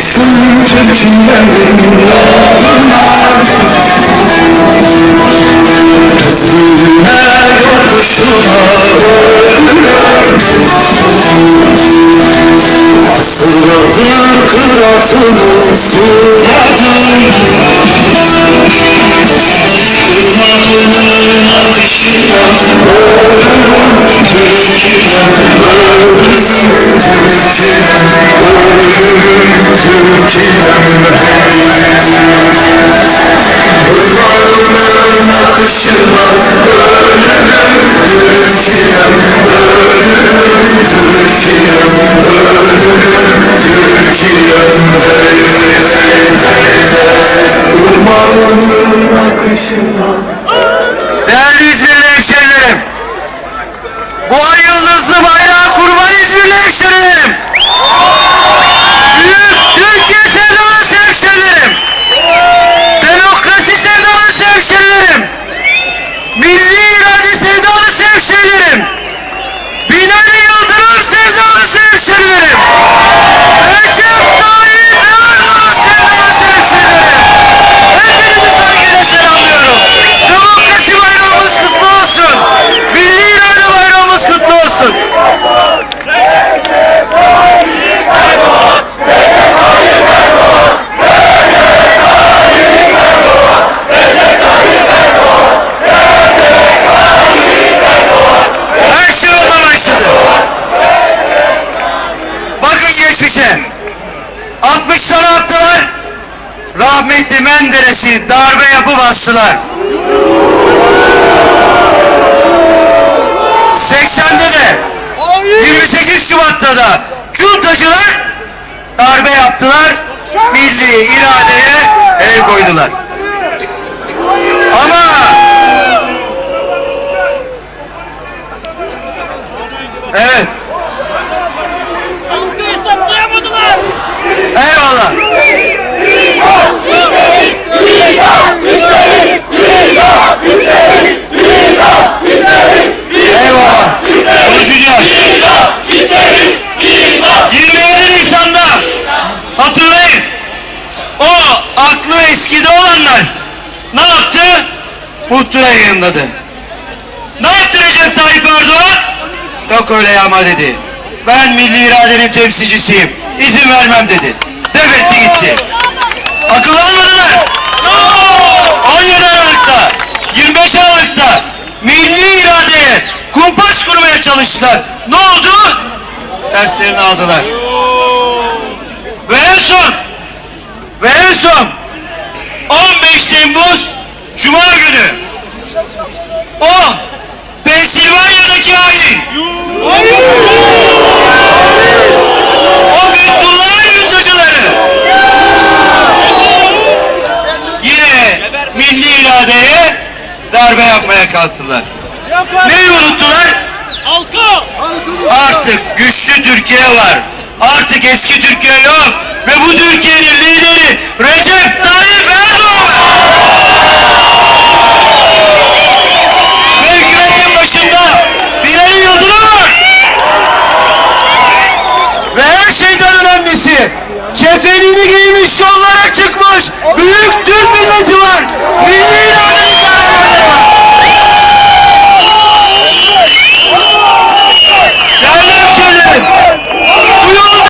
Kurşun Türklerin yoluna Köprüne yokuşuna Asırlardır kıratını suladın Irmağının akışına Ölürüm Türkiye'm Irmağının akışına Ölürüm Türkiye'm Ölürüm Türkiye'm Ölürüm Türkiye'm Irmağının akışına hemşerilerim, Binali Yıldırım sevdalısı hemşerilerim, Recep Tayyip Geçmişe. 60'lar attılar. Rahmetli Menderes'i darbe yapıp astılar. 80'de de 28 Şubat'ta da cuntacılar darbe yaptılar. Milli iradeye el koydular. Olanlar ne yaptı? Muhtıra yayınladı. Ne yaptı Recep Tayyip Erdoğan? Yok öyle yağma dedi. Ben milli iradenin temsilcisiyim. İzin vermem dedi. Defetti gitti. Akıl almadılar. 17 Aralık'ta, 25 Aralık'ta milli iradeye kumpas kurmaya çalıştılar. Ne oldu? Derslerini aldılar. Ve en son, ve en son 15 Temmuz Cuma günü o Pensilvanya'daki hain o Fethullah Güntacıları yine milli iradeye darbe yapmaya kalktılar. Neyi unuttular? Halka. Artık güçlü Türkiye var. Artık eski Türkiye yok. Ve bu Türkiye'nin lideri Recep Tayyip Efendini giymiş yollara çıkmış. Büyük Türk